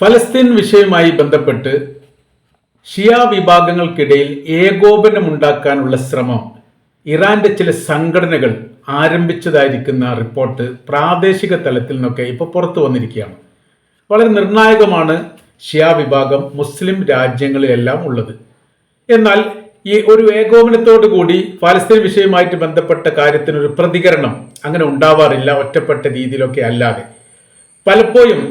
ഫലസ്തീൻ വിഷയവുമായി ബന്ധപ്പെട്ട് ഷിയ വിഭാഗങ്ങൾക്കിടയിൽ ഏകോപനമുണ്ടാക്കാനുള്ള ശ്രമം ഇറാന്റെ ചില സംഘടനകൾ ആരംഭിച്ചതായിരിക്കുന്ന റിപ്പോർട്ട് പ്രാദേശിക തലത്തിൽ നിന്നൊക്കെ ഇപ്പോൾ പുറത്തു വന്നിരിക്കുകയാണ്. വളരെ നിർണായകമാണ് ഷിയ വിഭാഗം മുസ്ലിം രാജ്യങ്ങളിലെല്ലാം ഉള്ളത്. എന്നാൽ ഈ ഒരു ഏകോപനത്തോടു കൂടി ഫലസ്തീൻ വിഷയവുമായിട്ട് ബന്ധപ്പെട്ട കാര്യത്തിനൊരു പ്രതികരണം അങ്ങനെ ഉണ്ടാവാറില്ല ഒറ്റപ്പെട്ട രീതിയിലൊക്കെ അല്ലാതെ. പലപ്പോഴും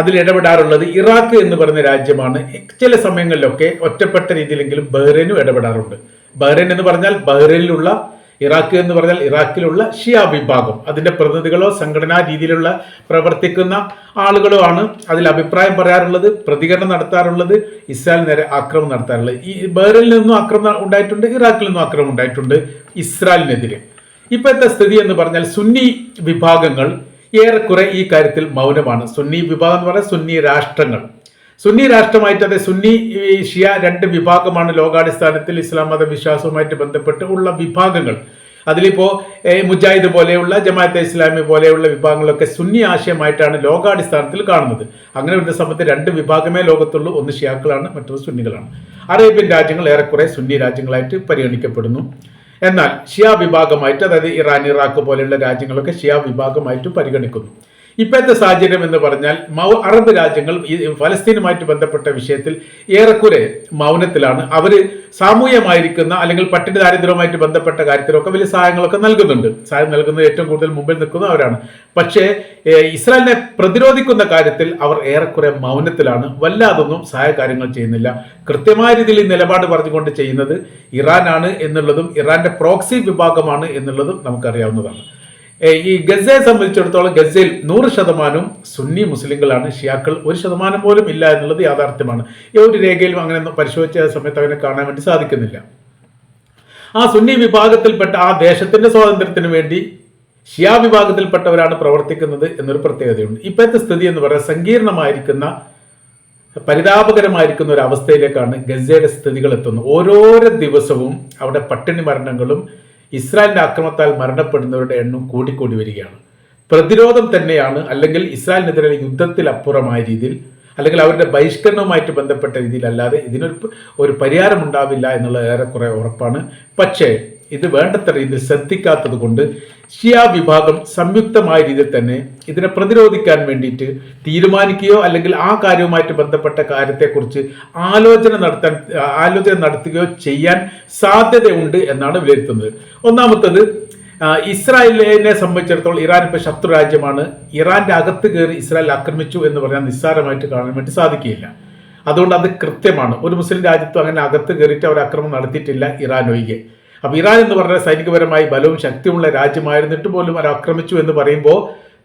അതിൽ ഇടപെടാറുള്ളത് ഇറാഖ് എന്ന് പറയുന്ന രാജ്യമാണ്. ചില സമയങ്ങളിലൊക്കെ ഒറ്റപ്പെട്ട രീതിയിലെങ്കിലും ബഹ്റൈനും ഇടപെടാറുണ്ട്. ബഹ്റൈൻ എന്ന് പറഞ്ഞാൽ ബഹ്റൈനിലുള്ള ഇറാഖ് എന്ന് പറഞ്ഞാൽ ഇറാഖിലുള്ള ഷിയ വിഭാഗം. അതിന്റെ പ്രതിനിധികളോ സംഘടനാ രീതിയിലുള്ള പ്രവർത്തിക്കുന്ന ആളുകളോ ആണ് അതിൽ അഭിപ്രായം പറയാറുള്ളത് പ്രതികരണം നടത്താറുള്ളത് ഇസ്രായേൽ നേരെ ആക്രമണം നടത്താറുള്ളത്. ഈ ബഹ്റൈനിൽ നിന്നും ആക്രമണം ഉണ്ടായിട്ടുണ്ട് ഇറാഖിൽ നിന്നും ആക്രമണം ഉണ്ടായിട്ടുണ്ട് ഇസ്രായേലിനെതിരെ. ഇപ്പോഴത്തെ സ്ഥിതി എന്ന് പറഞ്ഞാൽ സുന്നി വിഭാഗങ്ങൾ ഏറെക്കുറെ ഈ കാര്യത്തിൽ മൗനമാണ്. സുന്നി വിഭാഗം എന്ന് പറഞ്ഞാൽ സുന്നി രാഷ്ട്രങ്ങൾ. സുന്നി രാഷ്ട്രമായിട്ട് അതെ സുന്നി ഷിയ രണ്ട് വിഭാഗമാണ് ലോകാടിസ്ഥാനത്തിൽ ഇസ്ലാം മത വിശ്വാസവുമായിട്ട് ബന്ധപ്പെട്ട് ഉള്ള വിഭാഗങ്ങൾ. അതിലിപ്പോൾ മുജാഹിദ് പോലെയുള്ള ജമാഅത്തെ ഇസ്ലാമി പോലെയുള്ള വിഭാഗങ്ങളൊക്കെ സുന്നി ആശയമായിട്ടാണ് ലോകാടിസ്ഥാനത്തിൽ കാണുന്നത്. അങ്ങനെ വരുന്ന സമയത്ത് രണ്ട് വിഭാഗമേ ലോകത്തുള്ളൂ. ഒന്ന് ഷിയാക്കളാണ് മറ്റൊന്ന് സുന്നികളാണ്. അറേബ്യൻ രാജ്യങ്ങൾ ഏറെക്കുറെ സുന്നി രാജ്യങ്ങളായിട്ട് പരിഗണിക്കപ്പെടുന്നു. എന്നാൽ ഷിയ വിഭാഗമായിട്ട് അതായത് ഇറാൻ ഇറാഖ് പോലെയുള്ള രാജ്യങ്ങളൊക്കെ ഷിയ വിഭാഗമായിട്ട് പരിഗണിക്കുന്നു. ഇപ്പോഴത്തെ സാഹചര്യം എന്ന് പറഞ്ഞാൽ മൗ അറബ് രാജ്യങ്ങൾ ഈ ഫലസ്തീനുമായിട്ട് ബന്ധപ്പെട്ട വിഷയത്തിൽ ഏറെക്കുറെ മൗനത്തിലാണ്. അവർ സാമൂഹ്യമായിരിക്കുന്ന അല്ലെങ്കിൽ പട്ടിണി ദാരിദ്ര്യവുമായിട്ട് ബന്ധപ്പെട്ട കാര്യത്തിലൊക്കെ വലിയ സഹായങ്ങളൊക്കെ നൽകുന്നുണ്ട്. സഹായം നൽകുന്നത് ഏറ്റവും കൂടുതൽ മുമ്പിൽ നിൽക്കുന്ന അവരാണ്. പക്ഷേ ഇസ്രായേലിനെ പ്രതിരോധിക്കുന്ന കാര്യത്തിൽ അവർ ഏറെക്കുറെ മൗനത്തിലാണ്. വല്ലാതൊന്നും സഹായ കാര്യങ്ങൾ ചെയ്യുന്നില്ല. കൃത്യമായ രീതിയിൽ ഈ നിലപാട് പറഞ്ഞുകൊണ്ട് ചെയ്യുന്നത് ഇറാനാണ് എന്നുള്ളതും ഇറാന്റെ പ്രോക്സി വിഭാഗമാണ് എന്നുള്ളതും നമുക്കറിയാവുന്നതാണ്. ഈ ഗസയെ സംബന്ധിച്ചിടത്തോളം ഗസയിൽ നൂറ് ശതമാനവും സുന്നി മുസ്ലിങ്ങളാണ്. ഷിയാക്കൾ ഒരു ശതമാനം പോലും ഇല്ല എന്നുള്ളത് യാഥാർത്ഥ്യമാണ്. ഈ ഒരു രേഖയിലും അങ്ങനെ പരിശോധിച്ച സമയത്ത് അങ്ങനെ കാണാൻ വേണ്ടി സാധിക്കുന്നില്ല. ആ സുന്നി വിഭാഗത്തിൽപ്പെട്ട ആ ദേശത്തിന്റെ സ്വാതന്ത്ര്യത്തിന് വേണ്ടി ഷിയ വിഭാഗത്തിൽപ്പെട്ടവരാണ് പ്രവർത്തിക്കുന്നത് എന്നൊരു പ്രത്യേകതയുണ്ട്. ഇപ്പോഴത്തെ സ്ഥിതി എന്ന് പറയുന്നത് സങ്കീർണമായിരിക്കുന്ന പരിതാപകരമായിരിക്കുന്ന ഒരു അവസ്ഥയിലേക്കാണ് ഗസയുടെ സ്ഥിതികൾ എത്തുന്നത്. ഓരോരോ ദിവസവും അവിടെ പട്ടിണി മരണങ്ങളും ഇസ്രായേലിന്റെ ആക്രമണത്താൽ മരണപ്പെടുന്നവരുടെ എണ്ണം കൂടിക്കൂടി വരികയാണ്. പ്രതിരോധം തന്നെയാണ് അല്ലെങ്കിൽ ഇസ്രായേലിനെതിരെ യുദ്ധത്തിൽ അപ്പുറമായ രീതിയിൽ അല്ലെങ്കിൽ അവരുടെ ബഹിഷ്കരണവുമായിട്ട് ബന്ധപ്പെട്ട രീതിയിലല്ലാതെ ഇതിനൊരു ഒരു പരിഹാരം ഉണ്ടാവില്ല എന്നുള്ളത് ഏറെക്കുറെ ഉറപ്പാണ്. പക്ഷേ ഇത് വേണ്ടത്ര രീതിയിൽ ശ്രദ്ധിക്കാത്തത് കൊണ്ട് ഷിയ വിഭാഗം സംയുക്തമായ രീതിയിൽ തന്നെ ഇതിനെ പ്രതിരോധിക്കാൻ വേണ്ടിയിട്ട് തീരുമാനിക്കുകയോ അല്ലെങ്കിൽ ആ കാര്യവുമായിട്ട് ബന്ധപ്പെട്ട കാര്യത്തെക്കുറിച്ച് ആലോചന നടത്താൻ ആലോചന നടത്തുകയോ ചെയ്യാൻ സാധ്യതയുണ്ട് എന്നാണ് വിലയിരുത്തുന്നത്. ഒന്നാമത്തത് ഇസ്രായേലിനെ സംബന്ധിച്ചിടത്തോളം ഇറാൻ ഇപ്പോൾ ശത്രു രാജ്യമാണ്. ഇറാന്റെ അകത്ത് കയറി ഇസ്രായേൽ ആക്രമിച്ചു എന്ന് പറഞ്ഞാൽ നിസ്സാരമായിട്ട് കാണാൻ വേണ്ടി സാധിക്കുകയില്ല. അതുകൊണ്ട് അത് കൃത്യമാണ്. ഒരു മുസ്ലിം രാജ്യത്തും അങ്ങനെ അകത്ത് കയറിയിട്ട് അവർ ആക്രമണം നടത്തിയിട്ടില്ല ഇറാൻ ഒഴികെ. അപ്പോൾ ഇറാൻ എന്ന് പറഞ്ഞാൽ സൈനികപരമായി ബലവും ശക്തിയുമുള്ള രാജ്യമായിരുന്നിട്ട് പോലും അവർ ആക്രമിച്ചു എന്ന് പറയുമ്പോൾ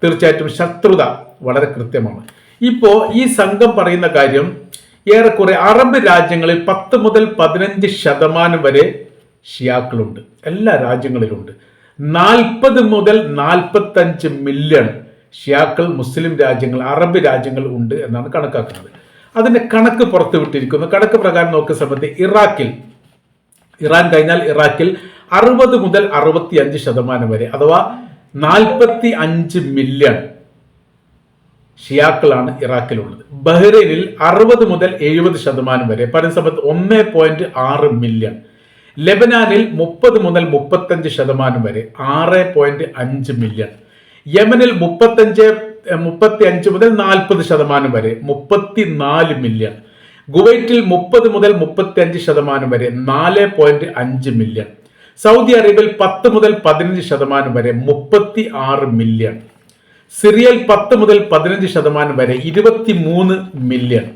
തീർച്ചയായിട്ടും ശത്രുത വളരെ കൃത്യമാണ്. ഇപ്പോൾ ഈ സംഘം പറയുന്ന കാര്യം ഏറെക്കുറെ അറബ് രാജ്യങ്ങളിൽ പത്ത് മുതൽ പതിനഞ്ച് ശതമാനം വരെ ഷിയാക്കളുണ്ട്. എല്ലാ രാജ്യങ്ങളിലുണ്ട്. നാൽപ്പത് മുതൽ നാൽപ്പത്തഞ്ച് മില്യൺ ഷിയാക്കൾ മുസ്ലിം രാജ്യങ്ങൾ അറബ് രാജ്യങ്ങൾ ഉണ്ട് എന്നാണ് കണക്കാക്കുന്നത്. അതിന്റെ കണക്ക് പുറത്തുവിട്ടിരിക്കുന്നു. കണക്ക് പ്രകാരം നോക്കുന്ന സമയത്ത് ഇറാഖിൽ ഇറാൻ കഴിഞ്ഞാൽ ഇറാഖിൽ അറുപത് മുതൽ അറുപത്തി അഞ്ച് ശതമാനം വരെ അഥവാ നാൽപ്പത്തി അഞ്ച് മില്യൺ ഷിയാക്കളാണ് ഇറാഖിലുള്ളത്. ബഹ്റൈനിൽ അറുപത് മുതൽ എഴുപത് ശതമാനം വരെ പറയുന്ന സമയത്ത് ഒന്ന് പോയിന്റ് ആറ് മില്യൺ. ലെബനാനിൽ മുപ്പത് മുതൽ മുപ്പത്തഞ്ച് ശതമാനം വരെ ആറ് പോയിന്റ് അഞ്ച് മില്യൺ. യമനിൽ മുപ്പത്തഞ്ച് മുപ്പത്തി അഞ്ച് മുതൽ നാൽപ്പത് ശതമാനം വരെ മുപ്പത്തി നാല് മില്യൺ. കുവൈറ്റിൽ മുപ്പത് മുതൽ മുപ്പത്തി അഞ്ച് ശതമാനം വരെ നാല് പോയിന്റ് അഞ്ച് മില്യൺ സൗദി അറേബ്യയിൽ പത്ത് മുതൽ പതിനഞ്ച് ശതമാനം വരെ മുപ്പത്തി ആറ് മില്യൺ സിറിയയിൽ പത്ത് മുതൽ പതിനഞ്ച് ശതമാനം വരെ ഇരുപത്തി മൂന്ന് മില്യൺ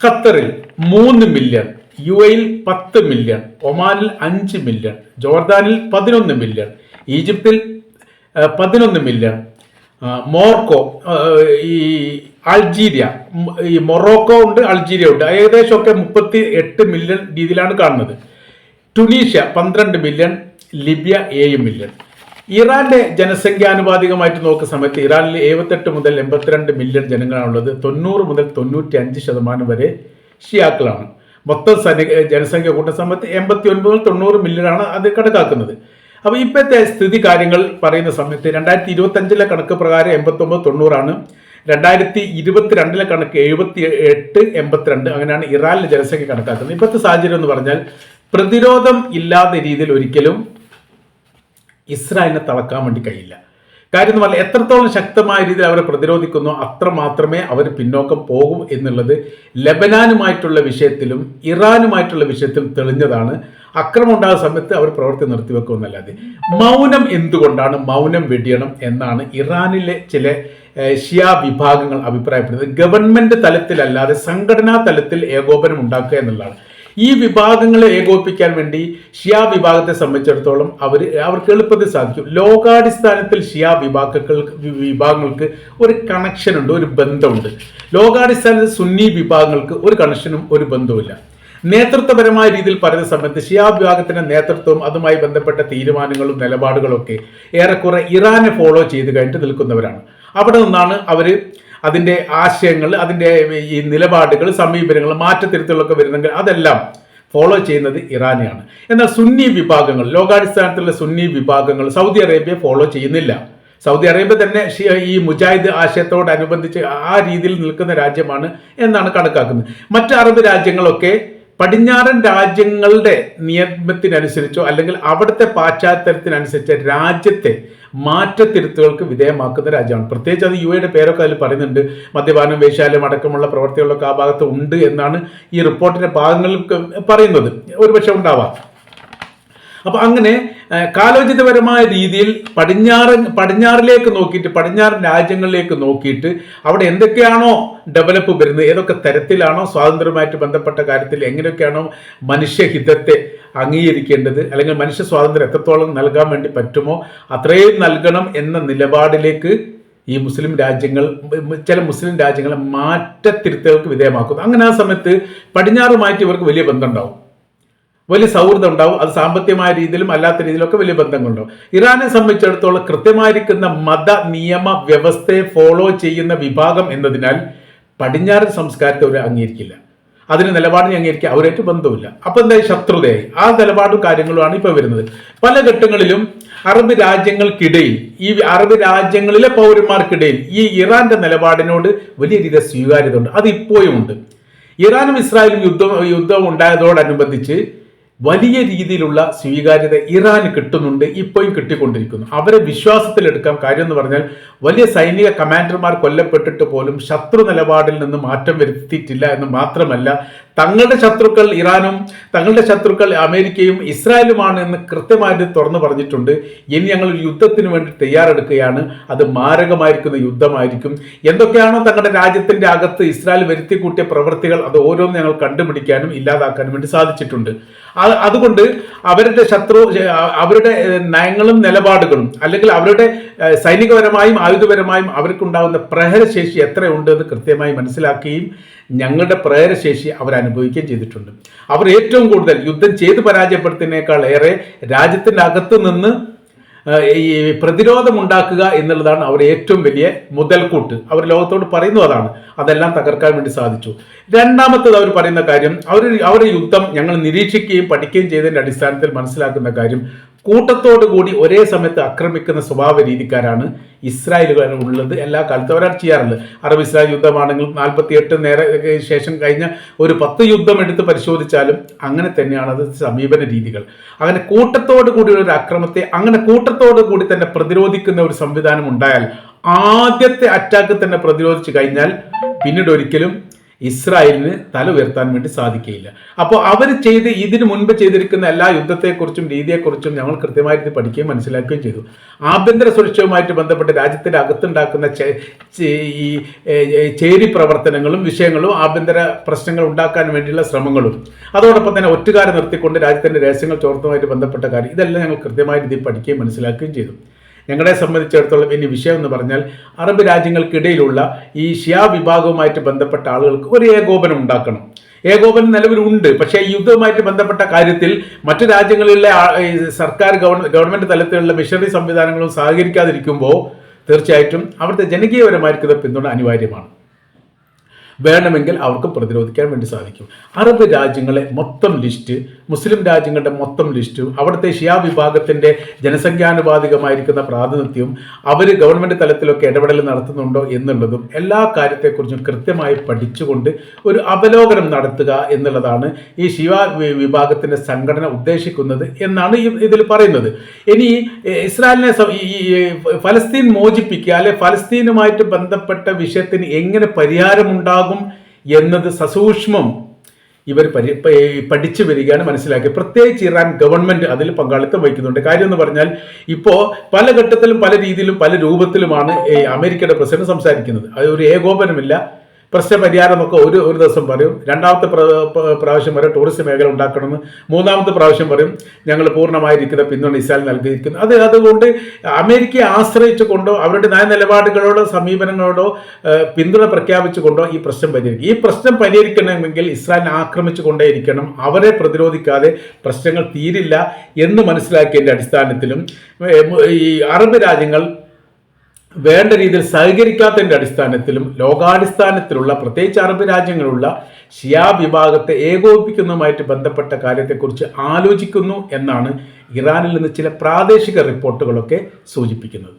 ഖത്തറിൽ മൂന്ന് മില്യൺ യു എയിൽ പത്ത് മില്യൺ ഒമാനിൽ അഞ്ച് മില്യൺ ജോർദാനിൽ പതിനൊന്ന് മില്യൺ ഈജിപ്തിൽ പതിനൊന്ന് മില്യൺ മോർക്കോ ഈ അൾജീരിയ. ഈ മൊറോക്കോ ഉണ്ട് അൾജീരിയ ഉണ്ട്. ഏകദേശമൊക്കെ മുപ്പത്തി എട്ട് മില്യൺ രീതിയിലാണ് കാണുന്നത്. ടുണീഷ്യ പന്ത്രണ്ട് മില്യൺ. ലിബിയ ഏഴ് മില്യൺ. ഇറാന്റെ ജനസംഖ്യാനുപാതികമായിട്ട് നോക്കുന്ന സമയത്ത് ഇറാനിൽ എഴുപത്തെട്ട് മുതൽ എൺപത്തിരണ്ട് മില്യൺ ജനങ്ങളാണുള്ളത്. തൊണ്ണൂറ് മുതൽ തൊണ്ണൂറ്റി അഞ്ച് ശതമാനം വരെ ഷിയാക്കളാണ്. മൊത്തം സനി- ജനസംഖ്യ കൂട്ടുന്ന സമയത്ത് എൺപത്തി ഒൻപത് മുതൽ തൊണ്ണൂറ് മില്യണാണ് അത് കണക്കാക്കുന്നത്. അപ്പോൾ ഇപ്പോഴത്തെ സ്ഥിതി കാര്യങ്ങൾ പറയുന്ന സമയത്ത് രണ്ടായിരത്തി ഇരുപത്തി അഞ്ചിലെ കണക്ക് പ്രകാരം എൺപത്തി ഒമ്പത് തൊണ്ണൂറാണ്. രണ്ടായിരത്തി ഇരുപത്തിരണ്ടിലെ കണക്ക് എഴുപത്തി എട്ട് എൺപത്തിരണ്ട്. അങ്ങനെയാണ് ഇറാനിലെ ജനസംഖ്യ കണക്കാക്കുന്നത്. ഇപ്പോഴത്തെ സാഹചര്യം എന്ന് പറഞ്ഞാൽ പ്രതിരോധം ഇല്ലാത്ത രീതിയിൽ ഒരിക്കലും ഇസ്രായേലിനെ തളക്കാൻ വേണ്ടി കഴിയില്ല. കാര്യം എന്ന് പറഞ്ഞാൽ എത്രത്തോളം ശക്തമായ രീതിയിൽ അവരെ പ്രതിരോധിക്കുന്നു അത്ര മാത്രമേ അവർ പിന്നോക്കം പോകും എന്നുള്ളത് ലബനാനുമായിട്ടുള്ള വിഷയത്തിലും ഇറാനുമായിട്ടുള്ള വിഷയത്തിലും തെളിഞ്ഞതാണ്. അക്രമം ഉണ്ടാകുന്ന സമയത്ത് അവർ പ്രവൃത്തി നിർത്തിവെക്കുമെന്നല്ലാതെ മൗനം എന്തുകൊണ്ടാണ് മൗനം വെടിയണം എന്നാണ് ഇറാനിലെ ചില ഷിയ വിഭാഗങ്ങൾ അഭിപ്രായപ്പെടുന്നത്. ഗവൺമെന്റ് തലത്തിലല്ലാതെ സംഘടനാ തലത്തിൽ ഏകോപനം ഉണ്ടാക്കുക എന്നുള്ളതാണ്. ഈ വിഭാഗങ്ങളെ ഏകോപിപ്പിക്കാൻ വേണ്ടി ഷിയ വിഭാഗത്തെ സംബന്ധിച്ചിടത്തോളം അവർ അവർക്ക് എളുപ്പത്തിൽ സാധിക്കും. ലോകാടിസ്ഥാനത്തിൽ ഷിയ വിഭാഗങ്ങൾ വിഭാഗങ്ങൾക്ക് ഒരു കണക്ഷനുണ്ട് ഒരു ബന്ധമുണ്ട്. ലോകാടിസ്ഥാനത്തിൽ സുന്നി വിഭാഗങ്ങൾക്ക് ഒരു കണക്ഷനും ഒരു ബന്ധവുമില്ല. നേതൃത്വപരമായ രീതിയിൽ പറയുന്ന സമയത്ത് ഷിയാബ് വിഭാഗത്തിന്റെ നേതൃത്വവും അതുമായി ബന്ധപ്പെട്ട തീരുമാനങ്ങളും നിലപാടുകളും ഒക്കെ ഏറെക്കുറെ ഇറാനെ ഫോളോ ചെയ്ത് കഴിഞ്ഞിട്ട് നിൽക്കുന്നവരാണ്. അവിടെ നിന്നാണ് അവർ അതിന്റെ ആശയങ്ങൾ അതിന്റെ ഈ നിലപാടുകൾ സമീപനങ്ങൾ മാറ്റത്തിരുത്തലൊക്കെ വരുന്നെങ്കിൽ അതെല്ലാം ഫോളോ ചെയ്യുന്നത് ഇറാനെയാണ്. എന്നാൽ സുന്നി വിഭാഗങ്ങൾ ലോകാടിസ്ഥാനത്തിലുള്ള സുന്നി വിഭാഗങ്ങൾ സൗദി അറേബ്യ ഫോളോ ചെയ്യുന്നില്ല. സൗദി അറേബ്യ തന്നെ ഈ മുജാഹിദ് ആശയത്തോടനുബന്ധിച്ച് ആ രീതിയിൽ നിൽക്കുന്ന രാജ്യമാണ് എന്നാണ് കണക്കാക്കുന്നത്. മറ്റ് അറബ് രാജ്യങ്ങളൊക്കെ പടിഞ്ഞാറൻ രാജ്യങ്ങളുടെ നിയമത്തിനനുസരിച്ചോ അല്ലെങ്കിൽ അവിടുത്തെ പാശ്ചാത്യത്തിനനുസരിച്ച് രാജ്യത്തെ മാറ്റത്തിരുത്തുകൾക്ക് വിധേയമാക്കുന്ന രാജ്യമാണ്. പ്രത്യേകിച്ച് അത് യു എയുടെ പേരൊക്കെ അതിൽ പറയുന്നുണ്ട്. മദ്യപാനം വേശ്യാലയം അടക്കമുള്ള പ്രവർത്തികളൊക്കെ ആ ഭാഗത്ത് ഉണ്ട് എന്നാണ് ഈ റിപ്പോർട്ടിന്റെ ഭാഗങ്ങളിൽ പറയുന്നത്. ഒരുപക്ഷെ ഉണ്ടാവാം. അപ്പൊ അങ്ങനെ കാലോചിതപരമായ രീതിയിൽ പടിഞ്ഞാറൻ പടിഞ്ഞാറിലേക്ക് നോക്കിയിട്ട് പടിഞ്ഞാറൻ രാജ്യങ്ങളിലേക്ക് നോക്കിയിട്ട് അവിടെ എന്തൊക്കെയാണോ ഡെവലപ്പ് വരുന്നത് ഏതൊക്കെ തരത്തിലാണോ സ്വാതന്ത്ര്യമായിട്ട് ബന്ധപ്പെട്ട കാര്യത്തിൽ എങ്ങനെയൊക്കെയാണോ മനുഷ്യഹിതത്തെ അംഗീകരിക്കേണ്ടത് അല്ലെങ്കിൽ മനുഷ്യ സ്വാതന്ത്ര്യം എത്രത്തോളം നൽകാൻ വേണ്ടി പറ്റുമോ അത്രയും നൽകണം എന്ന നിലപാടിലേക്ക് ഈ മുസ്ലിം രാജ്യങ്ങൾ ചില മുസ്ലിം രാജ്യങ്ങളെ മാറ്റത്തിരുത്തലുകൾക്ക് വിധേയമാക്കുന്നു. അങ്ങനെ ആ സമയത്ത് പടിഞ്ഞാറുമായിട്ട് ഇവർക്ക് വലിയ ബന്ധമുണ്ടാവും വലിയ സൗഹൃദം ഉണ്ടാവും അത് സാമ്പത്തികമായ രീതിയിലും അല്ലാത്ത രീതിയിലൊക്കെ വലിയ ബന്ധങ്ങളുണ്ടാവും. ഇറാനെ സംബന്ധിച്ചിടത്തോളം കൃത്യമായിരിക്കുന്ന മത നിയമ വ്യവസ്ഥയെ ഫോളോ ചെയ്യുന്ന വിഭാഗം എന്നതിനാൽ പടിഞ്ഞാറൻ സംസ്കാരത്തെ അവർ അംഗീകരിക്കില്ല. അതിന് നിലപാടിനെ അംഗീകരിക്കുക അവരായിട്ട് ബന്ധമില്ല അപ്പൊ എന്താ ശത്രുതയായി. ആ നിലപാടും കാര്യങ്ങളുമാണ് ഇപ്പൊ വരുന്നത്. പല ഘട്ടങ്ങളിലും അറബ് രാജ്യങ്ങൾക്കിടയിൽ ഈ അറബ് രാജ്യങ്ങളിലെ പൗരന്മാർക്കിടയിൽ ഈ ഇറാന്റെ നിലപാടിനോട് വലിയ രീതിയിൽ സ്വീകാര്യത ഉണ്ട് അത് ഇപ്പോഴും ഉണ്ട്. ഇറാനും ഇസ്രായേലും യുദ്ധം യുദ്ധം ഉണ്ടായതോടനുബന്ധിച്ച് വലിയ രീതിയിലുള്ള സ്വീകാര്യത ഇറാന് കിട്ടുന്നുണ്ട് ഇപ്പോഴും കിട്ടിക്കൊണ്ടിരിക്കുന്നു. അവരെ വിശ്വാസത്തിലെടുക്കാം കാര്യം എന്ന് പറഞ്ഞാൽ വലിയ സൈനിക കമാൻഡർമാർ കൊല്ലപ്പെട്ടിട്ട് പോലും ശത്രു നിലപാടിൽ നിന്ന് മാറ്റം വരുത്തിയിട്ടില്ല എന്ന് മാത്രമല്ല തങ്ങളുടെ ശത്രുക്കൾ ഇറാനും തങ്ങളുടെ ശത്രുക്കൾ അമേരിക്കയും ഇസ്രായേലുമാണ് എന്ന് കൃത്യമായിട്ട് തുറന്നു പറഞ്ഞിട്ടുണ്ട്. ഇനി ഞങ്ങൾ യുദ്ധത്തിന് വേണ്ടി തയ്യാറെടുക്കുകയാണ്. അത് മാരകമായിരിക്കുന്ന യുദ്ധമായിരിക്കും. എന്തൊക്കെയാണോ തങ്ങളുടെ രാജ്യത്തിന്റെ അകത്ത് ഇസ്രായേൽ വരുത്തി കൂട്ടിയ പ്രവൃത്തികൾ അത് ഓരോന്നും ഞങ്ങൾ കണ്ടുപിടിക്കാനും ഇല്ലാതാക്കാനും വേണ്ടി സാധിച്ചിട്ടുണ്ട്. അതുകൊണ്ട് അവരുടെ ശത്രു അവരുടെ നയങ്ങളും നിലപാടുകളും അല്ലെങ്കിൽ അവരുടെ സൈനികപരമായും ആയുധപരമായും അവർക്കുണ്ടാകുന്ന പ്രഹരശേഷി എത്രയുണ്ട് എന്ന് കൃത്യമായി മനസ്സിലാക്കുകയും ഞങ്ങളുടെ പ്രേരശേഷി അവർ അനുഭവിക്കുകയും ചെയ്തിട്ടുണ്ട്. അവർ ഏറ്റവും കൂടുതൽ യുദ്ധം ചെയ്ത് പരാജയപ്പെടുത്തുന്നതിനേക്കാൾ ഏറെ രാജ്യത്തിന്റെ അകത്ത് നിന്ന് ഈ പ്രതിരോധം ഉണ്ടാക്കുക എന്നുള്ളതാണ് അവർ ഏറ്റവും വലിയ മുതൽക്കൂട്ട്. അവർ ലോകത്തോട് പറയുന്നു അതാണ്. അതെല്ലാം തകർക്കാൻ വേണ്ടി സാധിച്ചു. രണ്ടാമത്തത് അവർ പറയുന്ന കാര്യം അവർ അവരുടെ യുദ്ധം ഞങ്ങൾ നിരീക്ഷിക്കുകയും പഠിക്കുകയും ചെയ്തതിന്റെ അടിസ്ഥാനത്തിൽ മനസ്സിലാക്കുന്ന കാര്യം കൂട്ടത്തോടു കൂടി ഒരേ സമയത്ത് ആക്രമിക്കുന്ന സ്വഭാവ രീതിക്കാരാണ് ഇസ്രായേലുകാർ ഉള്ളത്. എല്ലാ കാലത്തും അവരാണ് ചെയ്യാറുള്ളത്. അറബ് ഇസ്രായേൽ യുദ്ധമാണെങ്കിലും നാൽപ്പത്തി എട്ട് നേരെ ശേഷം കഴിഞ്ഞ ഒരു പത്ത് യുദ്ധം എടുത്ത് പരിശോധിച്ചാലും അങ്ങനെ തന്നെയാണ് അത് സമീപന രീതികൾ. അങ്ങനെ കൂട്ടത്തോടു കൂടിയുള്ള ഒരു അക്രമത്തെ അങ്ങനെ കൂട്ടത്തോടു കൂടി തന്നെ പ്രതിരോധിക്കുന്ന ഒരു സംവിധാനം ഉണ്ടായാൽ ആദ്യത്തെ അറ്റാക്ക് തന്നെ പ്രതിരോധിച്ചു കഴിഞ്ഞാൽ പിന്നീട് ഒരിക്കലും ഇസ്രായേലിന് തല ഉയർത്താൻ വേണ്ടി സാധിക്കുകയില്ല അപ്പോൾ അവർ ചെയ്ത് ഇതിനു മുൻപ് ചെയ്തിരിക്കുന്ന എല്ലാ യുദ്ധത്തെക്കുറിച്ചും രീതിയെക്കുറിച്ചും ഞങ്ങൾ കൃത്യമായിട്ട് പഠിക്കുകയും മനസ്സിലാക്കുകയും ചെയ്തു. ആഭ്യന്തര സുരക്ഷയുമായിട്ട് ബന്ധപ്പെട്ട് രാജ്യത്തിന്റെ അകത്തുണ്ടാക്കുന്ന ഈ ചേരി പ്രവർത്തനങ്ങളും വിഷയങ്ങളും ആഭ്യന്തര പ്രശ്നങ്ങൾ ഉണ്ടാക്കാൻ വേണ്ടിയുള്ള ശ്രമങ്ങളും. അതോടൊപ്പം തന്നെ ഒറ്റുകാരെ നിർത്തിക്കൊണ്ട് രാജ്യത്തിന്റെ രഹസ്യങ്ങൾ ചോർത്തുമായിട്ട് ബന്ധപ്പെട്ട കാര്യം ഇതെല്ലാം ഞങ്ങൾ കൃത്യമായ രീതിയിൽ പഠിക്കുകയും മനസ്സിലാക്കുകയും ചെയ്തു. ഞങ്ങളെ സംബന്ധിച്ചിടത്തോളം ഇനി വിഷയം എന്ന് പറഞ്ഞാൽ അറബ് രാജ്യങ്ങൾക്കിടയിലുള്ള ഈ ഷിയ വിഭാഗവുമായിട്ട് ബന്ധപ്പെട്ട ആളുകൾക്ക് ഒരു ഏകോപനം ഉണ്ടാക്കണം. ഏകോപനം നിലവിലുണ്ട്. പക്ഷേ യുദ്ധവുമായിട്ട് ബന്ധപ്പെട്ട കാര്യത്തിൽ മറ്റു രാജ്യങ്ങളിലെ സർക്കാർ ഗവൺമെന്റ് തലത്തിലുള്ള മിഷണറി സംവിധാനങ്ങളും സഹകരിക്കാതിരിക്കുമ്പോൾ തീർച്ചയായിട്ടും അവിടുത്തെ ജനകീയപരമായിരിക്കുന്ന പിന്തുണ അനിവാര്യമാണ്. വേണമെങ്കിൽ അവർക്ക് പ്രതിരോധിക്കാൻ വേണ്ടി സാധിക്കും. അറബ് രാജ്യങ്ങളെ മൊത്തം ലിസ്റ്റ് മുസ്ലിം രാജ്യങ്ങളുടെ മൊത്തം ലിസ്റ്റ് അവിടുത്തെ ഷിയാ വിഭാഗത്തിന്റെ ജനസംഖ്യാനുപാതികമായിരിക്കുന്ന പ്രാതിനിധ്യവും അവർ ഗവൺമെന്റ് തലത്തിലൊക്കെ ഇടപെടൽ നടത്തുന്നുണ്ടോ എന്നുള്ളതും എല്ലാ കാര്യത്തെക്കുറിച്ചും കൃത്യമായി പഠിച്ചുകൊണ്ട് ഒരു അവലോകനം നടത്തുക എന്നുള്ളതാണ് ഈ ശിവ വിഭാഗത്തിന്റെ സംഘടന ഉദ്ദേശിക്കുന്നത് എന്നാണ് ഇതിൽ പറയുന്നത്. ഇനി ഇസ്രായേലിനെ ഫലസ്തീൻ മോചിപ്പിക്കുക അല്ലെ ഫലസ്തീനുമായിട്ട് ബന്ധപ്പെട്ട വിഷയത്തിന് എങ്ങനെ പരിഹാരമുണ്ടാകും എന്നത് സസൂക്ഷ്മം ഇവർ പരി പഠിച്ചു വരികയാണ് മനസ്സിലാക്കി പ്രത്യേകിച്ച് ഇറാൻ ഗവൺമെന്റ് അതിൽ പങ്കാളിത്തം വഹിക്കുന്നുണ്ട്. കാര്യം എന്ന് പറഞ്ഞാൽ ഇപ്പോൾ പല ഘട്ടത്തിലും പല രീതിയിലും പല രൂപത്തിലുമാണ് അമേരിക്കയുടെ പ്രസിഡന്റ് സംസാരിക്കുന്നത്. അത് ഒരു ഏകോപനമില്ല. പ്രശ്ന പരിഹാരം ഒരു ഒരു ദിവസം പറയും. രണ്ടാമത്തെ പ്ര- പ്ര- പ്രാവശ്യം വരെ ടൂറിസ്റ്റ് മേഖല ഉണ്ടാക്കണമെന്ന് മൂന്നാമത്തെ പ്രാവശ്യം പറയും. ഞങ്ങൾ പൂർണമായിരിക്കുന്ന പിന്തുണ ഇസ്രായേൽ നൽകിയിരിക്കുന്നു. അത് അതുകൊണ്ട് അമേരിക്കയെ ആശ്രയിച്ചു കൊണ്ടോ അവരുടെ നയനിലപാടുകളോടോ സമീപനങ്ങളോടോ പിന്തുണ പിന്തുണ പ്രഖ്യാപിച്ചുകൊണ്ടോ ഈ പ്രശ്നം പരിഹരിക്കും. ഈ പ്രശ്നം പരിഹരിക്കണമെങ്കിൽ ഇസ്രായേലിനെ ആക്രമിച്ചു കൊണ്ടേയിരിക്കണം അവരെ പ്രതിരോധിക്കാതെ പ്രശ്നങ്ങൾ തീരില്ല എന്ന് മനസ്സിലാക്കിയതിന്റെ അടിസ്ഥാനത്തിലും ഈ അറബ് രാജ്യങ്ങൾ വേണ്ട രീതിയിൽ സഹകരിക്കാത്തതിന്റെ അടിസ്ഥാനത്തിലും ലോകാടിസ്ഥാനത്തിലുള്ള പ്രത്യേകിച്ച് അറബ് രാജ്യങ്ങളുള്ള ഷിയാ വിഭാഗത്തെ ഏകോപിപ്പിക്കുന്നതുമായിട്ട് ബന്ധപ്പെട്ട കാര്യത്തെക്കുറിച്ച് ആലോചിക്കുന്നു എന്നാണ് ഇറാനിൽ നിന്ന് ചില പ്രാദേശിക റിപ്പോർട്ടുകളൊക്കെ സൂചിപ്പിക്കുന്നത്.